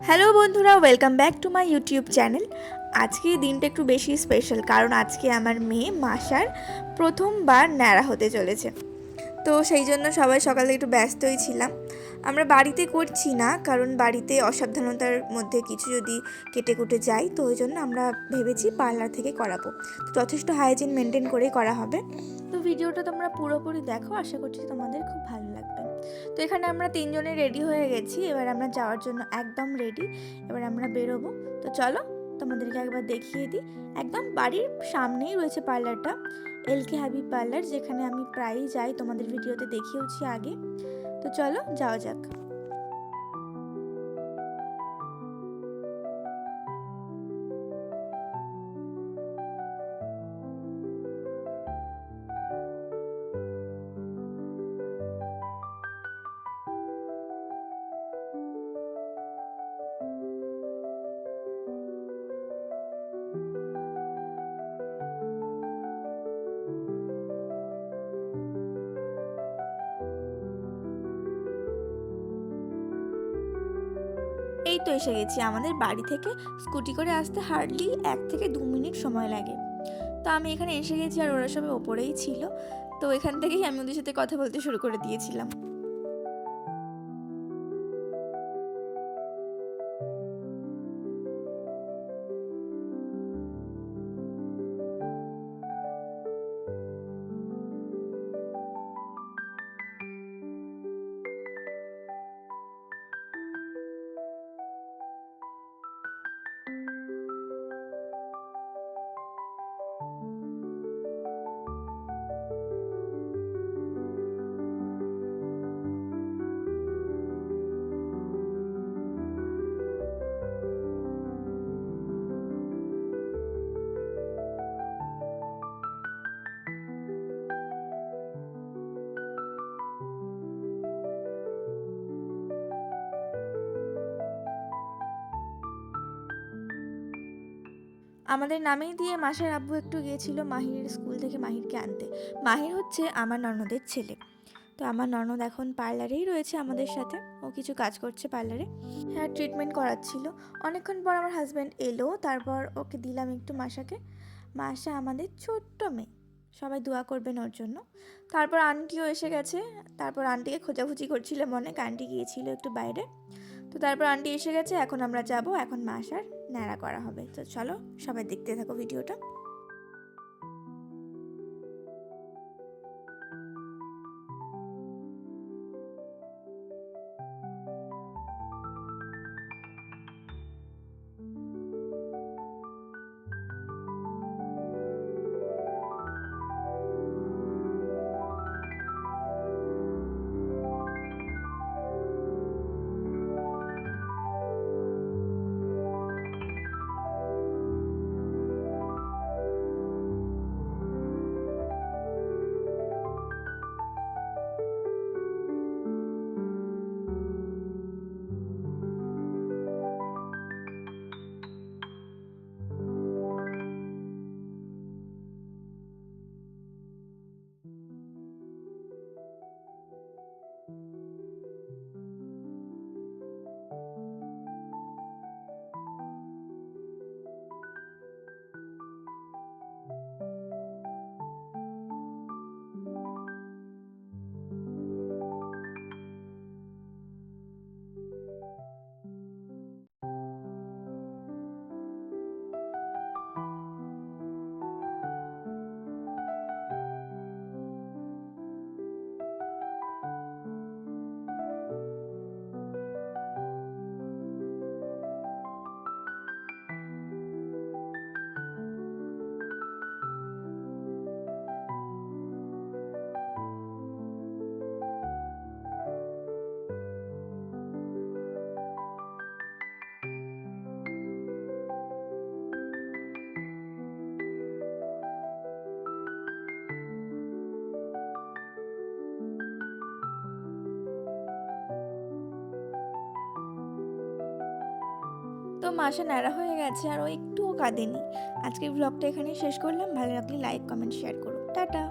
Hello বন্ধুরা welcome back to my YouTube channel আজকে দিনটা একটু বেশি স্পেশাল কারণ আজকে আমার মেয়ে মাসার প্রথমবার ন্যাড়া হতে চলেছে। তো সেই জন্য সবাই সকালে একটু ব্যস্তই ছিলাম। আমরা বাড়িতে করছি না, কারণ বাড়িতে অসাবধানতার মধ্যে কিছু যদি কেটে কুটে যায় তো ওই জন্য আমরা ভেবেছি পার্লার থেকে করাবো। তো যথেষ্ট হাইজিন মেনটেন করেই করা হবে। তো ভিডিওটা তোমরা পুরোপুরি দেখো, আশা করছি তোমাদের খুব ভালো লাগবে। তো এখানে আমরা তিনজনে রেডি হয়ে গেছি। এবার আমরা যাওয়ার জন্য একদম রেডি এবার আমরা বেরোবো। তো চলো, তোমাদেরকে একবার দেখিয়ে দিই। একদম বাড়ির সামনেই রয়েছে পার্লারটা এলকে হাবিব পার্লার যেখানে আমি প্রায়ই যাই। তোমাদের ভিডিওতে দেখিয়েওছি আগে। তো চলো, যাওয়া যাক। এই তো এসে গেছি। আমাদের বাড়ি থেকে স্কুটি করে আসতে হার্ডলি এক থেকে দু মিনিট সময় লাগে। তো আমি এখানে এসে গেছি আর ওরা সবাই ওপরেই ছিল। তো এখান থেকেই আমি ওদের সাথে কথা বলতে শুরু করে দিয়েছিলাম। আমাদের নামেই দিয়ে মাসার আব্বু একটু গিয়েছিল মাহিরের স্কুল থেকে মাহিরকে আনতে। মাহির হচ্ছে আমার ননদের ছেলে। তো আমার ননদ এখন পার্লারেই রয়েছে আমাদের সাথে। ও কিছু কাজ করছে পার্লারে। হ্যাঁ ট্রিটমেন্ট করাচ্ছিল। অনেকক্ষণ পর আমার হাজব্যান্ড এলো, তারপর ওকে দিলাম একটু মাসাকে। মাসা আমাদের ছোট্ট মেয়ে। সবাই দোয়া করবেন ওর জন্য। তারপর আন্টিও এসে গেছে। তারপর আন্টিকে খোঁজাখুঁজি করছিল মনে আন্টি গিয়েছিল একটু বাইরে। তো তারপর আন্টি এসে গেছে, এখন আমরা যাব, এখন মা আসার, ন্যাড়া করা হবে। তো চলো সবাই দেখতে থাকো ভিডিওটা। মাসে ন্যাড়া হয়ে গেছে আর ও একটুও কাঁদেনি। আজকের ব্লগটা এখানেই শেষ করলাম। ভালো লাগলে লাইক কমেন্ট শেয়ার করো টাটা!